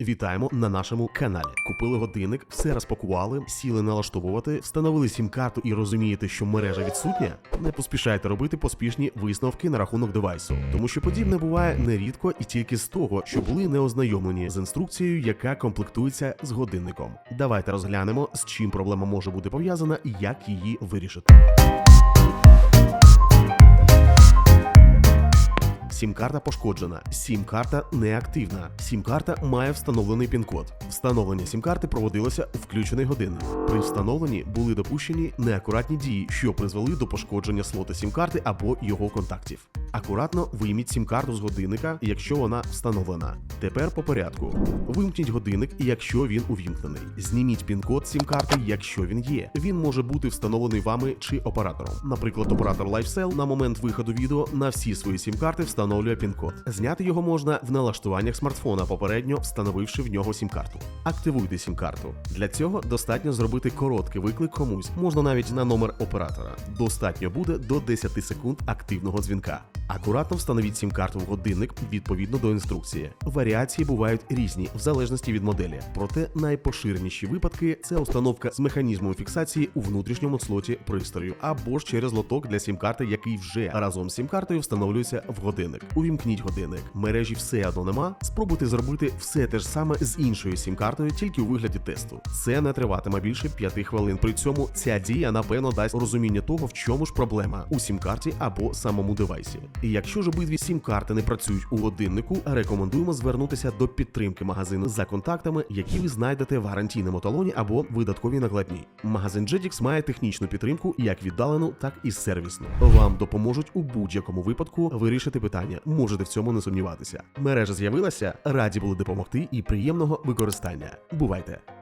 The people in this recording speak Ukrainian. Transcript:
Вітаємо на нашому каналі. Купили годинник, все розпакували, сіли налаштовувати, встановили сім-карту і розумієте, що мережа відсутня. Не поспішайте робити поспішні висновки на рахунок девайсу, тому що подібне буває нерідко і тільки з того, що були не ознайомлені з інструкцією, яка комплектується з годинником. Давайте розглянемо, з чим проблема може бути пов'язана і як її вирішити. Сім-карта пошкоджена, сім-карта неактивна. Сім-карта має встановлений пін-код. Встановлення сім-карти проводилося у включений годинник. При встановленні були допущені неакуратні дії, що призвели до пошкодження слота сім-карти або його контактів. Акуратно вийміть сім-карту з годинника, якщо вона встановлена. Тепер по порядку. Вимкніть годинник, якщо він увімкнений. Зніміть пін-код сім-карти, якщо він є. Він може бути встановлений вами чи оператором. Наприклад, оператор LifeCell на момент виходу відео на всі свої сім-карти встановлює пін-код. Зняти його можна в налаштуваннях смартфона, попередньо встановивши в нього сім-карту. Активуйте сім-карту. Для цього достатньо зробити короткий виклик комусь, можна навіть на номер оператора. Достатньо буде до 10 секунд активного дзвінка. Акуратно встановіть сім-карту в годинник відповідно до інструкції. Варіації бувають різні в залежності від моделі. Проте найпоширеніші випадки це установка з механізмом фіксації у внутрішньому слоті пристрою або ж через лоток для сім-карти, який вже разом з сім-картою встановлюється в годинник. Увімкніть годинник. Мережі все одно нема. Спробуйте зробити все те ж саме з іншою сім-картою, тільки у вигляді тесту. Це не триватиме більше 5 хвилин. При цьому ця дія напевно дасть розуміння того, в чому ж проблема у сім-карті або самому девайсі. І якщо ж обидві сім-карти не працюють у годиннику, рекомендуємо звернутися до підтримки магазину за контактами, які ви знайдете в гарантійному талоні або видатковій накладній. Магазин Jetix має технічну підтримку як віддалену, так і сервісну. Вам допоможуть у будь-якому випадку вирішити питання. Можете в цьому не сумніватися. Мережа з'явилася, раді були допомогти і приємного використання. Бувайте!